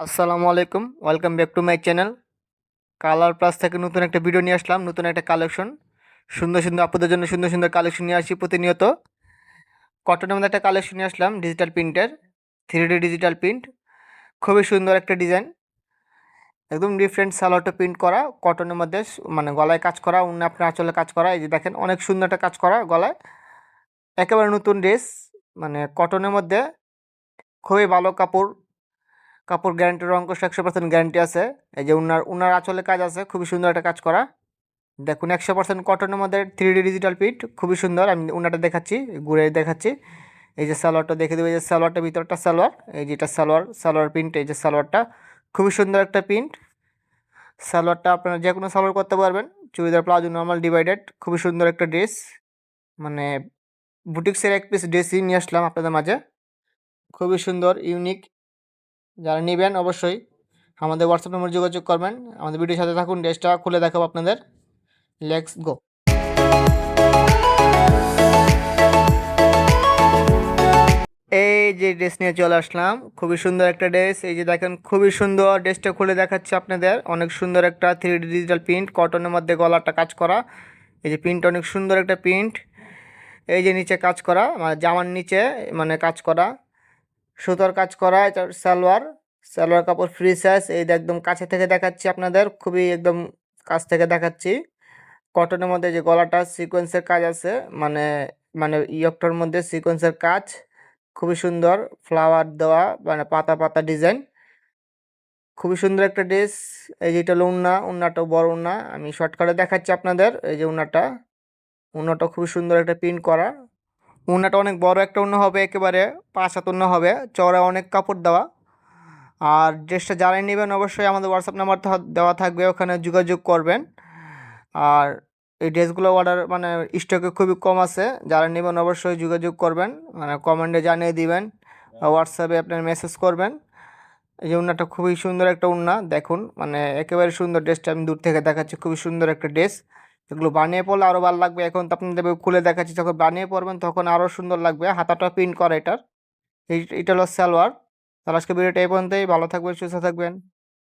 আসসালামু আলাইকুম। Welcome back to my channel colour plus থেকে নতুন একটা ভিডিও নিয়ে আসলাম, নতুন একটা কালেকশন সুন্দর সুন্দর আপনাদের জন্য সুন্দর সুন্দর কালেকশন নিয়ে আসি প্রতিনিয়ত। কটনের মধ্যে একটা কালেকশন নিয়ে আসলাম ডিজিটাল প্রিন্টের থ্রি ডি ডিজিটাল প্রিন্ট খুবই সুন্দর একটা ডিজাইন একদম ডিফারেন্ট সালোয়ারটা প্রিন্ট করা কটনের মধ্যে মানে গলায় কাজ করা অন্য আপনার আঁচলে কাজ করা, এই যে দেখেন, অনেক সুন্দর একটা কাজ করা গলায়। একেবারে নতুন ড্রেস মানে কটনের মধ্যে খুবই ভালো কাপড় কাপড় গ্যারান্টি রঙ্কশ একশো পার্সেন্ট গ্যারান্টি আছে। এই যে উনার উনার আঁচলে কাজ আছে, খুবই সুন্দর একটা কাজ করা। দেখুন, একশো পার্সেন্ট কটনের মধ্যে থ্রি ডি ডিজিটাল প্রিন্ট খুবই সুন্দর। আমি উনাটা দেখাচ্ছি, ঘুরে দেখাচ্ছি। এই যে সালোয়ারটা দেখে দেবো, এই যে সালোয়ারটা, ভিতরটা সালোয়ার। এই যেটা সালোয়ার সালোয়ার প্রিন্ট এই যে সালোয়ারটা। খুবই সুন্দর একটা প্রিন্ট সালোয়ারটা আপনারা যে কোনো সালোয়ার করতে পারবেন। চুড়িদার, প্লাজো নর্মাল ডিভাইডেড খুবই সুন্দর একটা ড্রেস মানে বুটিক্সের এক পিস ড্রেসই নিয়ে আসলাম আপনাদের মাঝে। খুবই সুন্দর ইউনিক যারা নেবেন অবশ্যই আমাদের হোয়াটসঅ্যাপ নম্বর যোগাযোগ করবেন। আমাদের ভিডিওর সাথে থাকুন, ড্রেসটা খুলে দেখাবো আপনাদের। লেটস গো এই যে ড্রেস নিয়ে চলে আসলাম, খুবই সুন্দর একটা ড্রেস এই যে দেখেন, খুবই সুন্দর ড্রেসটা খুলে দেখাচ্ছে আপনাদের। অনেক সুন্দর একটা থ্রি ডিজিটাল প্রিন্ট কটনের মধ্যে গলাটা কাজ করা। এই যে প্রিন্ট অনেক সুন্দর একটা প্রিন্ট এই যে নিচে কাজ করা মানে জামার নিচে মানে কাজ করা। সুতোর কাজ করা সালোয়ার সালোয়ার কাপড় ফ্রি সাইজ এই একদম কাছে থেকে দেখাচ্ছি আপনাদের, খুবই একদম কাছ থেকে দেখাচ্ছি। কটনের মধ্যে যে গলাটা সিকোয়েন্সের কাজ আছে মানে মানে ইয়কটার মধ্যে সিকোয়েন্সের কাজ, খুবই সুন্দর ফ্লাওয়ার দেওয়া মানে পাতা পাতা ডিজাইন খুবই সুন্দর একটা ড্রেস এই যে এটা হলো উন্না উন্নাটাও বড় উন্না, আমি শর্টকাটে দেখাচ্ছি আপনাদের, এই যে উন্নাটা। উন্নাটা খুবই সুন্দর একটা প্রিন্ট করা উন্নাটা অনেক বড় একটা উন্ন হবে, একেবারে পাঁচ হাত উন্না হবে। চওড়া অনেক কাপড় দেওয়া। আর ড্রেসটা যারাই নেবেন অবশ্যই আমাদের হোয়াটসঅ্যাপ নাম্বার দেওয়া থাকবে, ওখানে যোগাযোগ করবেন। আর এই ড্রেসগুলো অর্ডার মানে স্টকে খুবই কম আছে, যারা নেবেন অবশ্যই যোগাযোগ করবেন মানে কমেন্টে জানিয়ে দিবেন হোয়াটসঅ্যাপে আপনার মেসেজ করবেন। এই যে উন্নাটা খুবই সুন্দর একটা উন্না, দেখুন মানে একেবারে সুন্দর ড্রেসটা, আমি দূর থেকে দেখাচ্ছি, খুবই সুন্দর একটা ড্রেস। এগুলো বানিয়ে পড়লে আরও ভালো লাগবে। এখন তো আপনাদের খুলে দেখাচ্ছি, যখন বানিয়ে পড়বেন তখন আরও সুন্দর লাগবে। হাতাটা প্রিন্ট করা এটার। এটা হলো সালোয়ার। তাহলে আজকে ভিডিওটা এই পর্যন্তই। ভালো থাকবেন, সুস্থ থাকবেন।